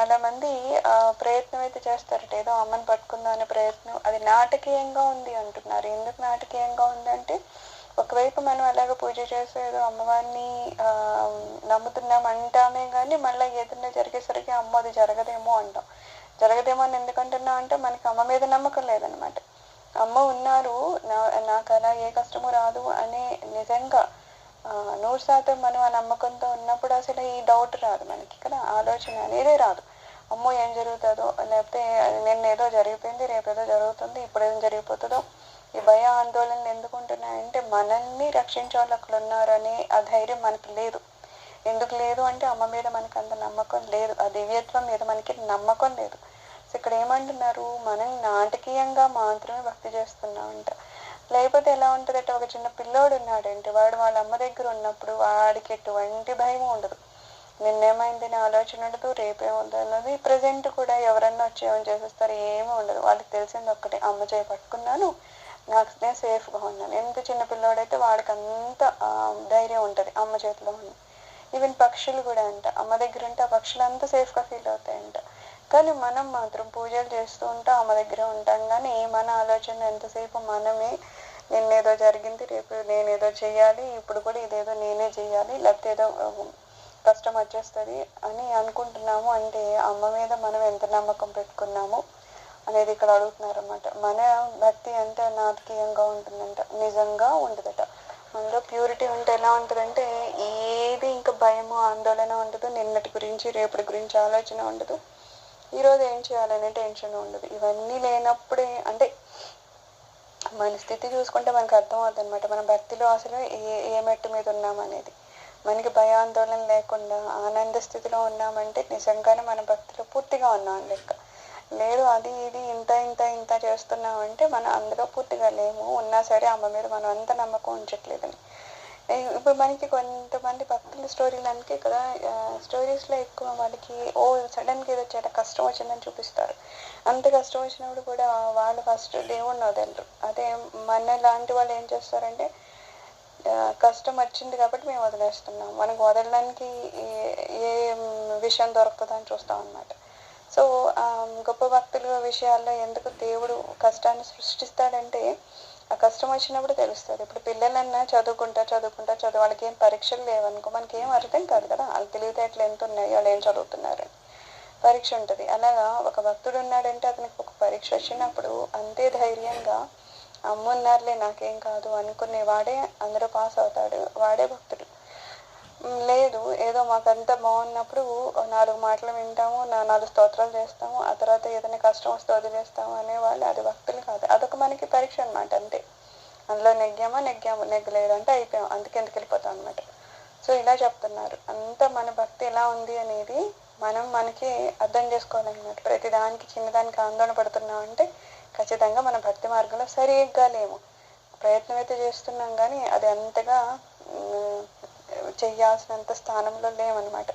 చాలా మంది ప్రయత్నం అయితే చేస్తారట. ఏదో అమ్మని పట్టుకుందాం అనే ప్రయత్నం. అది నాటకీయంగా ఉంది అంటున్నారు. ఎందుకు నాటకీయంగా ఉందంటే ఒకవైపు మనం అలాగ పూజ చేసి ఏదో అమ్మవారిని నమ్ముతున్నాం అంటామే కానీ మళ్ళీ ఏదైనా జరిగేసరికి అమ్మ అది జరగదేమో అంటాం. జరగదేమో అని ఎందుకంటున్నాం అంటే మనకి అమ్మ మీద నమ్మకం లేదనమాట. అమ్మ ఉన్నారు నా నాకు అలా ఏ కష్టము రాదు అనే నిజంగా నూరు శాతం మనం ఆ నమ్మకంతో ఉన్నప్పుడు అసలు ఈ డౌట్ రాదు మనకి కదా. ఆలోచన అనేదే రాదు. అమ్మో ఏం జరుగుతుందో? లేకపోతే నిన్న ఏదో జరిగిపోయింది రేపు ఏదో జరుగుతుంది ఇప్పుడు ఏం జరిగిపోతుందో? ఈ భయ ఆందోళనలు ఎందుకు ఉంటున్నాయంటే మనల్ని రక్షించే వాళ్ళు అక్కడ ఉన్నారనే ఆ ధైర్యం మనకి లేదు. ఎందుకు లేదు అంటే అమ్మ మీద మనకి అంత నమ్మకం లేదు. ఆ దివ్యత్వం మీద మనకి నమ్మకం లేదు. సో ఇక్కడ ఏమంటున్నారు? మనం నాటకీయంగా మాత్రమే భక్తి చేస్తున్నామంట. లేకపోతే ఎలా ఉంటుందంటే ఒక చిన్న పిల్లోడు ఉన్నాడంటే వాడు వాళ్ళ అమ్మ దగ్గర ఉన్నప్పుడు వాడికి ఎటువంటి భయం ఉండదు. నిన్నేమైంది నా ఆలోచన ఉండదు రేపేముంది అన్నది. ప్రజెంట్ కూడా ఎవరన్నా వచ్చి ఏమైనా చేసేస్తారు ఏమీ ఉండదు. వాళ్ళకి తెలిసింది ఒక్కటే అమ్మ చేయి పట్టుకున్నాను నాకు నేను సేఫ్గా ఉన్నాను. ఎంత చిన్న పిల్లోడైతే వాడికి అంత ధైర్యం ఉంటుంది అమ్మ చేతిలో ఉంది. ఈవెన్ పక్షులు కూడా అంట. అమ్మ దగ్గర ఉంటే ఆ పక్షులు అంత సేఫ్గా ఫీల్ అవుతాయంట. కానీ మనం మాత్రం పూజలు చేస్తూ ఉంటాం అమ్మ దగ్గర ఉంటాం. కానీ మన ఆలోచన ఎంతసేపు మనమే నిన్నేదో జరిగింది రేపు నేనేదో చేయాలి ఇప్పుడు కూడా ఇదేదో నేనే చేయాలి లేకపోతే ఏదో కష్టం వచ్చేస్తుంది అని అనుకుంటున్నాము. అంటే అమ్మ మీద మనం ఎంత నమ్మకం పెట్టుకున్నాము అనేది ఇక్కడ అడుగుతున్నారు అనమాట మన భక్తి ఎంత నాటకీయంగా ఉంటుందంట నిజంగా ఉండదట మనలో ప్యూరిటీ ఉంటే ఎలా ఉంటుందంటే ఏది ఇంకా భయము ఆందోళన ఉండదు. నిన్నటి గురించి రేపటి గురించి ఆలోచన ఉండదు. ఈరోజు ఏం చేయాలనే టెన్షన్ ఉండదు. ఇవన్నీ లేనప్పుడే అంటే మన స్థితి చూసుకుంటే మనకు అర్థమవుతుంది అనమాట మన భక్తిలో అసలు ఏ ఏ మెట్టు మీద ఉన్నామనేది. మనకి భయాందోళన లేకుండా ఆనంద స్థితిలో ఉన్నామంటే నిజంగానే మన భక్తిలో పూర్తిగా ఉన్నాం లెక్క. లేదు అది ఇది ఇంత ఇంత ఇంత చేస్తున్నామంటే మనం అందులో పూర్తిగా లేము. ఉన్నా సరే అమ్మ మీద మనం అంత నమ్మకం ఉంచట్లేదని. ఇప్పుడు మనకి కొంతమంది భక్తుల స్టోరీలు అందుకే కదా స్టోరీస్లో ఎక్కువ వాళ్ళకి ఓ సడన్గా ఏదో చాలా కష్టం వచ్చిందని చూపిస్తారు. అంత కష్టం వచ్చినప్పుడు కూడా వాళ్ళు ఫస్ట్ దేవుణ్ణి వదలరు. అదే మన లాంటి వాళ్ళు ఏం చేస్తారంటే కష్టం వచ్చింది కాబట్టి మేము వదిలేస్తున్నాం. మనకు వదలడానికి ఏ- ఏ విషయం దొరుకుతుందని చూస్తాం అన్నమాట. సో గొప్ప భక్తుల విషయాల్లో ఎందుకు దేవుడు కష్టాన్ని సృష్టిస్తాడంటే ఆ కష్టం వచ్చినప్పుడు తెలుస్తుంది. ఇప్పుడు పిల్లలన్నా చదువుకుంటా చదువుకుంటా చదువు వాళ్ళకి ఏం పరీక్షలు లేవనుకో మనకి ఏం అర్థం కాదు కదా. వాళ్ళు తెలివితేటలు ఎంత ఉన్నాయి వాళ్ళు ఏం చదువుతున్నారని పరీక్ష ఉంటుంది. అలాగా ఒక భక్తుడు ఉన్నాడంటే అతనికి ఒక పరీక్ష వచ్చినప్పుడు అంతే ధైర్యంగా అమ్మున్నారులే నాకేం కాదు అనుకునే వాడే అందరూ పాస్ అవుతాడు. వాడే భక్తుడు. లేదు ఏదో మాకంతా బాగున్నప్పుడు నాలుగు మాటలు వింటాము నా నాలుగు స్తోత్రాలు చేస్తాము ఆ తర్వాత ఏదైనా కష్టం వస్తే వదిలేస్తాము అనేవాళ్ళు అది భక్తులు కాదు. అదొక మనకి పరీక్ష అనమాట అంతే. అందులో నెగ్గామా నెగ్గాము. నెగ్గలేదు అంటే అయిపోయాం. అందుకే ఎందుకు వెళ్ళిపోతాం అనమాట సో ఇలా చెప్తున్నారు. అంత మన భక్తి ఎలా ఉంది అనేది మనం మనకి అర్థం చేసుకోవాలన్నమాట. ప్రతి దానికి చిన్నదానికి ఆందోళన పడుతున్నాం అంటే ఖచ్చితంగా మన భక్తి మార్గంలో సరిగ్గా లేము. ప్రయత్నం అయితే చేస్తున్నాం కానీ అది అంతగా చేయాల్సినంత చెయ్యాల్సినంత స్థానంలో లేమన్నమాట.